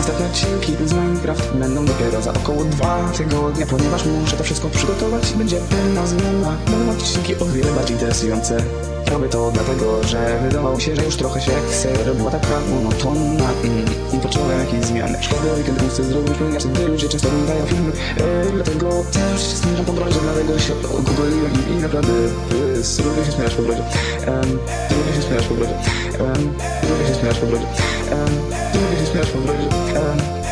Następne odcinki z Minecraft będą dopiero za około dwa tygodnie, ponieważ muszę to wszystko przygotować. Będzie pełna zmiana, będą odcinki o wiele bardziej interesujące. Robię to dlatego, że wydawało się, że już trochę się seria była taka monotonna mm, i poczułem jakieś zmiany. Szkoda, kiedy chcę zrobić, ponieważ gdy ludzie często oglądają filmy, e, dlatego też się zmierzam po brodzie, dlatego się ogogliłem i, i naprawdę e, lubię się śmiać po brodzie. Um, lubię się śmiać po brodzie. Um, lubię się śmiać po brodzie. Um, lubię się śmiać po brodzie. Um,